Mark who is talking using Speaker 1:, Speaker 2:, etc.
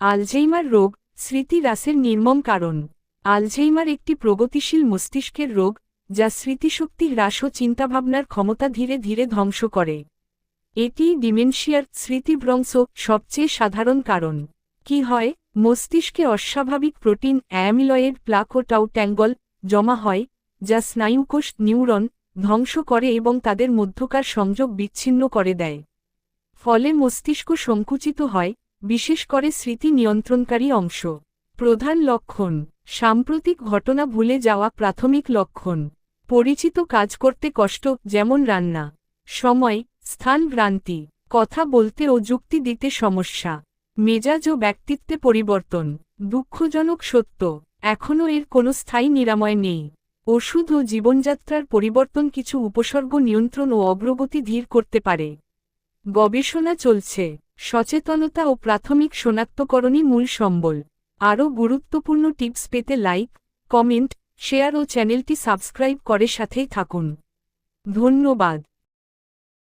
Speaker 1: Alzheimer রোগ, স্মৃতি হ্রাসের নির্মম কারণ। আলঝেইমার একটি প্রগতিশীল মস্তিষ্কের রোগ, যা স্মৃতিশক্তি হ্রাস ও চিন্তাভাবনার ক্ষমতা ধীরে ধীরে ধ্বংস করে। এটি ডিমেনশিয়ার স্মৃতিভ্রংশ সবচেয়ে সাধারণ কারণ। কি হয়? মস্তিষ্কে অস্বাভাবিক প্রোটিন, অ্যামিলয়েড, প্লাক ও টাউ ট্যাঙ্গল জমা হয়, যা স্নায়ুকোষ, নিউরন, ধ্বংস করে এবং তাদের মধ্যকার সংযোগ বিচ্ছিন্ন করে দেয়। ফলে মস্তিষ্ক সংকুচিত হয় বিশেষ করে স্মৃতি নিয়ন্ত্রণকারী অংশ। প্রধান লক্ষণ, সাম্প্রতিক ঘটনা ভুলে যাওয়া প্রাথমিক লক্ষণ। পরিচিত কাজ করতে কষ্ট, যেমন রান্না। সময়, স্থান ভ্রান্তি। কথা বলতে ও যুক্তি দিতে সমস্যা। মেজাজ ও ব্যক্তিত্বে পরিবর্তন। দুঃখজনক সত্য এখনও এর কোনো স্থায়ী নিরাময় নেই। ওষুধ ও জীবনযাত্রার পরিবর্তন কিছু উপসর্গ নিয়ন্ত্রণ ও অগ্রগতি ধীর করতে পারে। গবেষণা চলছে। সচেতনতা ও প্রাথমিক শনাক্তকরণই মূল সম্বল। আরও গুরুত্বপূর্ণ টিপস পেতে লাইক, কমেন্ট, শেয়ার ও চ্যানেলটি সাবস্ক্রাইব করে সাথেই থাকুন। ধন্যবাদ।